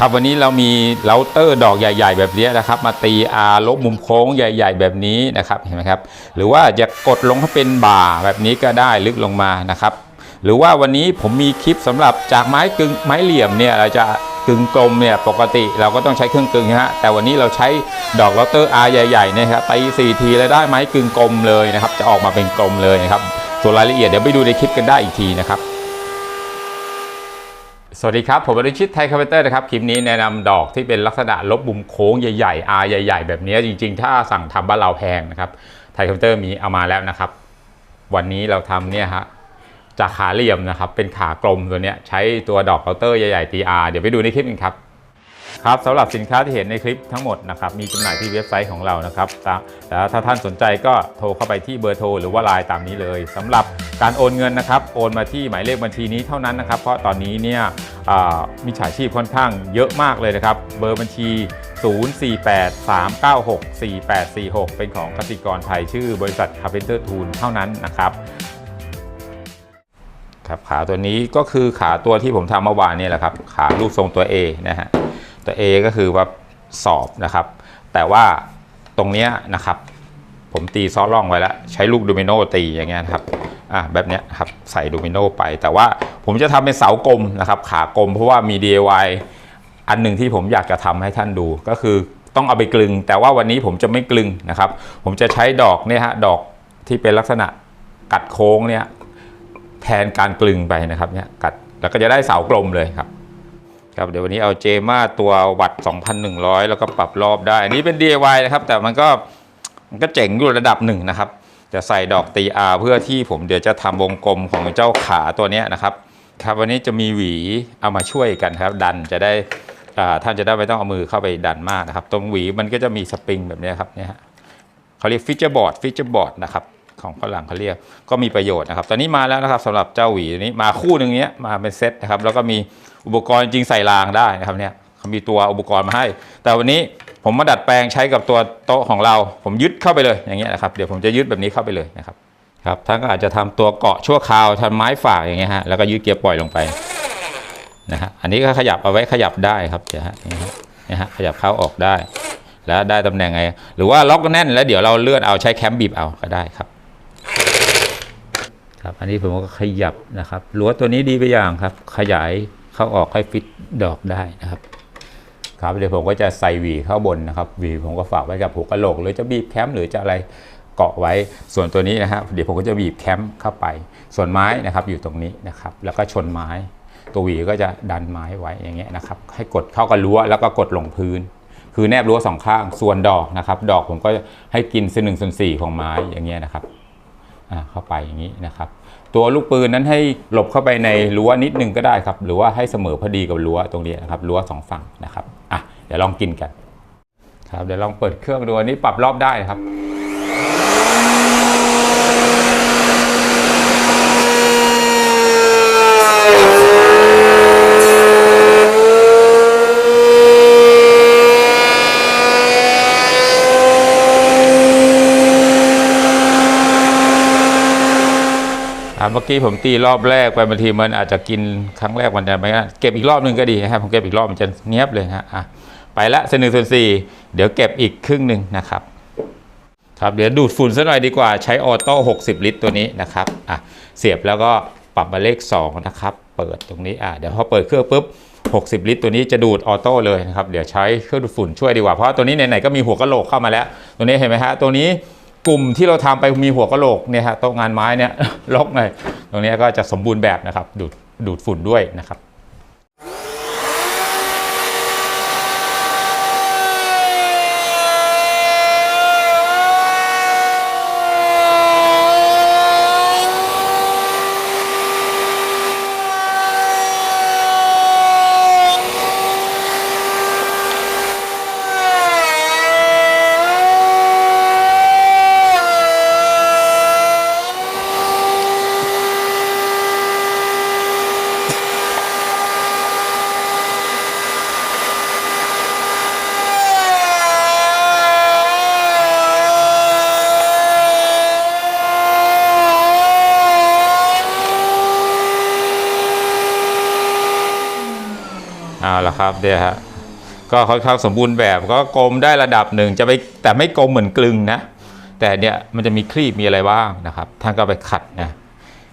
ครับวันนี้เรามีเราเตอร์ดอกใหญ่ ๆ แบบนี้นะครับ มาตีอาลบมุมโค้งใหญ่ ๆ แบบนี้นะครับเห็นไหมครับ หรือว่าจะกดลงให้เป็นบ่าแบบนี้ก็ได้ลึกลงมานะครับ หรือว่าวันนี้ผมมีคลิปสำหรับจากไม้กึ่งไม้เหลี่ยมเนี่ยเราจะกึ่งกลมเนี่ยปกติเราก็ต้องใช้เครื่องกึ่งนะฮะแต่วันนี้เราใช้ดอกลอตเตอร์อาใหญ่ๆเนะครับตีสี่ทีแล้วได้ไม้กึ่งกลมเลยนะครับ จะออกมาเป็นกลมเลยนะครับส่วนรายละเอียดเดี๋ยวไปดูในคลิปกันได้อีกทีนะครับ สวัสดีครับ ผมบริชิตไทยคาร์เพนเตอร์นะครับ คลิปนี้แนะนำดอกที่เป็นลักษณะลบมุมโค้งใหญ่ๆ R ใหญ่ ๆ แบบนี้จริง ๆ ถ้าสั่งทำบ้านเราแพงนะครับไทยคาร์เพนเตอร์มีเอามาแล้วนะครับ วันนี้เราทำเนี่ยฮะจากขาเหลี่ยมนะครับ เป็นขากลมตัวเนี้ยใช้ตัวดอกเคาน์เตอร์ใหญ่ๆ TR เดี๋ยวไปดูในคลิปกันครับ ครับสำหรับสินค้าที่เห็นในคลิปทั้งหมดนะครับมีจำหน่ายที่เว็บไซต์ของเรานะครับแต่ถ้าท่านสนใจก็โทรเข้าไปที่เบอร์โทรหรือว่าไลน์ตามนี้เลยสำหรับการโอนเงินนะครับโอนมาที่หมายเลขบัญชีนี้เท่านั้นนะครับ เพราะตอนนี้เนี่ยมิจฉาชีพค่อนข้างเยอะมากเลยนะครับ เบอร์บัญชี 0483964846 เป็นของกสิกรไทยชื่อบริษัท Carpenter Tool เท่านั้นนะครับครับขาตัวนี้ก็คือขาตัวที่ผมทำเมื่อวานนี่แหละครับ ขารูปทรงตัว A นะฮะ ตัว A ก็คือว่าสอบนะครับ แต่ว่าตรงเนี้ยนะครับ ผมตีซ้อล่องไว้แล้ว ใช้ลูกโดมิโนตีอย่างเงี้ยครับอะแบบเนี้ยครับใส่โดมิโนไป แต่ว่าผมจะทำเป็นเสากลมนะครับ ขากลมเพราะว่ามี DIY อันหนึ่งที่ผมอยากจะทำให้ท่านดูก็คือต้องเอาไปกลึง แต่ว่าวันนี้ผมจะไม่กลึงนะครับ ผมจะใช้ดอกเนี่ยฮะดอกที่เป็นลักษณะกัดโค้งเนี่ยแทนการกลึงไปนะครับเนี่ยกัดแล้วก็จะได้เสากลมเลยครับ ครับเดี๋ยววันนี้เอาเจมาตัววัด 2,100 แล้วก็ปรับรอบได้ อันนี้เป็น DIY นะครับ แต่มันก็มันก็เจ๋งอยู่ระดับหนึ่งนะครับ จะใส่ดอกตีอาเพื่อที่ผมเดี๋ยวจะทำวงกลมของเจ้าขาตัวนี้นะครับ ครับวันนี้จะมีหวีเอามาช่วยกันครับ ดันจะได้ท่านจะได้ไม่ต้องเอามือเข้าไปดันมากนะครับ ตรงหวีมันก็จะมีสปริงแบบนี้ครับเนี่ยฮะเขาเรียกฟิชเจอร์บอร์ดฟิชเจอร์บอร์ดนะครับ ของฝรั่งเขาเรียกก็มีประโยชน์นะครับ ตอนนี้มาแล้วนะครับสำหรับเจ้าหวีนี้มาคู่หนึ่งเนี้ยมาเป็นเซตนะครับ แล้วก็มีอุปกรณ์จริงใส่รางได้นะครับเนี่ยเขามีตัวอุปกรณ์มาให้ แต่วันนี้ผมมาดัดแปลงใช้กับตัวโต๊ะของเรา ผมยึดเข้าไปเลยอย่างเงี้ยนะครับเดี๋ยวผมจะยึดแบบนี้เข้าไปเลยนะครับครับท่านก็อาจจะทำตัวเกาะชั่วคราวทำไม้ฝากอย่างเงี้ยฮะแล้วก็ยึดเกียร์ปล่อยลงไปนะฮะอันนี้ก็ขยับเอาไว้ขยับได้ครับเดี๋ยวฮะนี่ฮะนี่ฮะขยับเข้าออกได้ แล้วได้ตำแหน่งไง หรือว่าล็อกแน่นแล้วเดี๋ยวเราเลื่อนเอาใช้แคมบีบเอาก็ได้ครับ ครับ อันนี้ผมก็ขยับนะครับรั้วตัวนี้ดีไปอย่างครับ ขยายเข้าออกให้ฟิตดอกได้นะครับ ครับเดี๋ยวผมก็จะใส่หวีเข้าบนนะครับหวีผมก็ฝากไว้กับหัวกะโหลกหรือจะบีบแคมหรือจะอะไรเกาะไว้ส่วนตัวนี้นะครับเดี๋ยวผมก็จะบีบแคมเข้าไป ส่วนไม้นะครับอยู่ตรงนี้นะครับ แล้วก็ชนไม้ ตัวหวีก็จะดันไม้ไว้อย่างเงี้ยนะครับ ให้กดเข้ากับรั้วแล้วก็กดลงพื้น คือแนบรั้วสองข้าง ส่วนดอกนะครับ ดอกผมก็ให้กินส่วนหนึ่งส่วนสี่ของไม้อย่างเงี้ยนะครับอ่าเข้าไปอย่างนี้นะครับ ตัวลูกปืนนั้นให้หลบเข้าไปในรั้วนิดนึงก็ได้ครับ หรือว่าให้เสมอพอดีกับรั้วตรงนี้นะครับรั้วสองฝั่งนะครับอะเดี๋ยวลองกินกันครับเดี๋ยวลองเปิดเครื่องดูอันนี้ปรับรอบได้ครับ อ่าเมื่อกี้ผมตีรอบแรกไปบางทีมันอาจจะกินครั้งแรกมันจะไม่งั้นเก็บอีกรอบหนึ่งก็ดีนะครับผมเก็บอีกรอบมันจะเนี้ยบเลยฮะอะไปละเซนหนึ่งส่วนสี่เดี๋ยวเก็บอีกครึ่งหนึ่งนะครับครับเดี๋ยวดูดฝุ่นซะหน่อยดีกว่าใช้ออโต้60 ลิตรตัวนี้นะครับอะเสียบแล้วก็ปรับมาเลข2นะครับเปิดตรงนี้อะเดี๋ยวพอเปิดเครื่องปุ๊บ60 ลิตร ตัวนี้จะดูดออโต้เลยนะครับเดี๋ยวใช้เครื่องดูดฝุ่นช่วยดีกว่าเพราะตัวนี้ไหนๆก็มีหัวกะโหลกเข้ามาแล้ว ตัวนี้เห็นไหมฮะตัวนี้ กลุ่มที่เราทำไปมีหัวกะโหลกเนี่ยฮะโต๊ะงานไม้เนี่ยล็อกเลยตรงนี้ก็จะสมบูรณ์แบบนะครับดูดดูดฝุ่นด้วยนะครับ เอาละครับเดี๋ยวฮะก็ค่อนข้างสมบูรณ์แบบก็กลมได้ระดับหนึ่งจะไปแต่ไม่กลมเหมือนกลึงนะ แต่เนี่ยมันจะมีครีบมีอะไรบ้างนะครับท่านก็ไปขัดนะ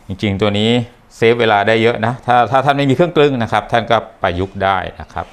จริงๆตัวนี้เซฟเวลาได้เยอะนะถ้าถ้าท่านไม่มีเครื่องกลึงนะครับ ท่านก็ประยุกต์ได้นะครับ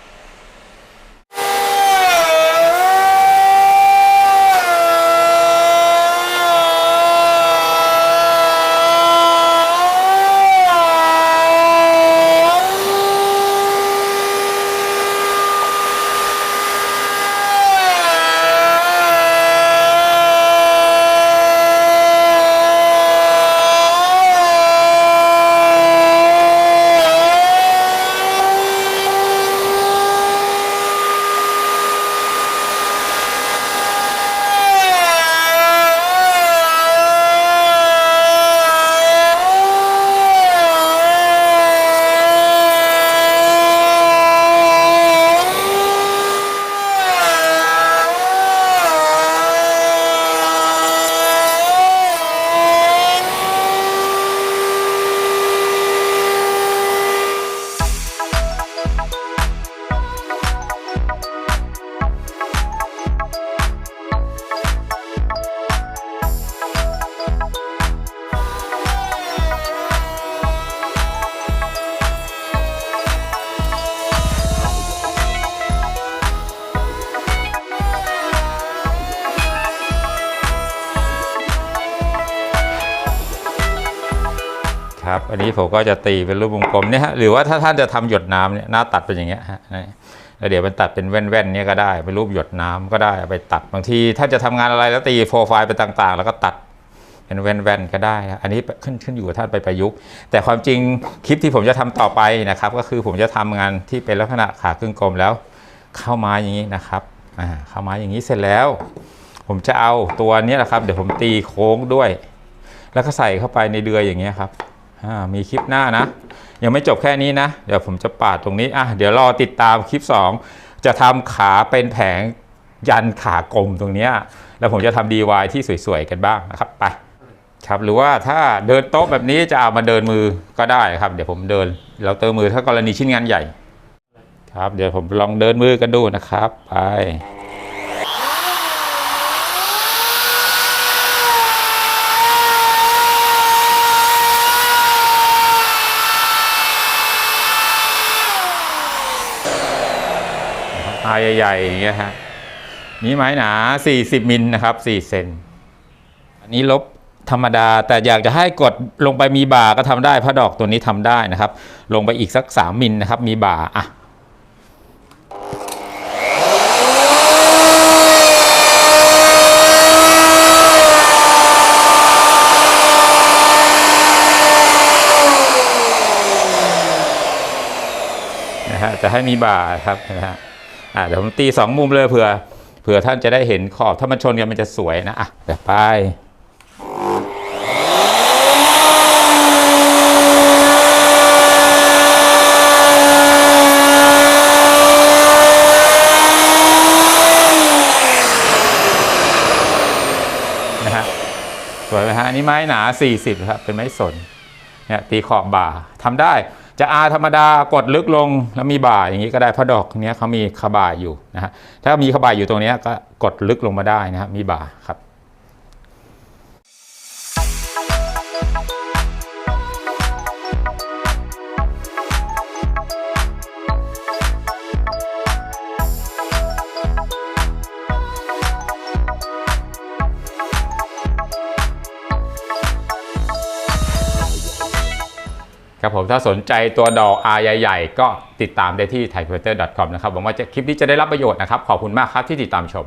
ครันนี้ผมก็จะตีเป็นรูปวงกลมเนี่ยฮะหรือว่าถ้าท่านจะทำหยดน้ำเนี่ยหน้าตัดเป็นอย่างเงี้ยฮะแล้วเดี๋ยวมันตัดเป็นแว่นๆเนี่ยก็ได้เป็นรูปหยดน้ำก็ได้ไปตัดบางทีถ้าจะทำงานอะไรแล้วตีโปรไฟล์ไปต่างๆ แล้วก็ตัดเป็นแว่นๆก็ได้ อันนี้ขึ้นขึ้นอยู่กับท่านไปประยุกต์ แต่ความจริงคลิปที่ผมจะทำต่อไปนะครับ ก็คือผมจะทำงานที่เป็นลักษณะขาครึ่งกลมแล้ว เข้ามาอย่างนี้นะครับเข้ามาอย่างนี้เสร็จแล้ว ผมจะเอาตัวนี้แหละครับ เดี๋ยวผมตีโค้งด้วย แล้วก็ใส่เข้าไปในเดือยอย่างเงี้ยครับ มีคลิปหน้านะ ยังไม่จบแค่นี้นะ เดี๋ยวผมจะปาดตรงนี้อะเดี๋ยวรอติดตามคลิป 2 จะทำขาเป็นแผงยันขากลมตรงนี้ แล้วผมจะทำ DIY ที่สวยๆกันบ้างนะครับไปครับหรือว่าถ้าเดินโต๊ะแบบนี้จะเอามาเดินมือก็ได้ครับ เดี๋ยวผมเดิน เราเติมมือถ้ากรณีชิ้นงานใหญ่ ครับ เดี๋ยวผมลองเดินมือกันดูนะครับ ไปายใหญ่ๆอย่างเงี้ยฮะนี่ไม้หนา 40มิลนะครับ 4 เซนอันนี้ลบธรรมดาแต่อยากจะให้กดลงไปมีบ่าก็ทำได้พราะดอกตัวนี้ทำได้นะครับ ลงไปอีกสัก 3มิลนะครับ มีบ่าอะนะฮะจะให้มีบ่าครับนะฮะ อ่าเดี๋ยวผมตีสองมุมเลยเผื่อเผื่อท่านจะได้เห็นขอบถ้ามันชนกันมันจะสวยนะอะเดี๋ยวไปนะฮะสวยไหมฮะอันนี้ไม้หนา 40 ครับ เป็นไม้สนเนี่ยตีขอบบ่าทำได้ จะอาธรรมดากดลึกลงแล้วมีบ่าอย่างนี้ก็ได้เพราะดอกเนี้ยเขามีขบ่าอยู่นะฮะถ้ามีขบ่าอยู่ตรงนี้ก็กดลึกลงมาได้นะครับมีบ่าครับ ครับผมถ้าสนใจตัวดอกอาใหญ่ ๆ ก็ติดตามได้ที่ thaipoeter.com นะครับหวังว่าจะคลิปนี้จะได้รับประโยชน์นะครับ ขอบคุณมากครับที่ติดตามชม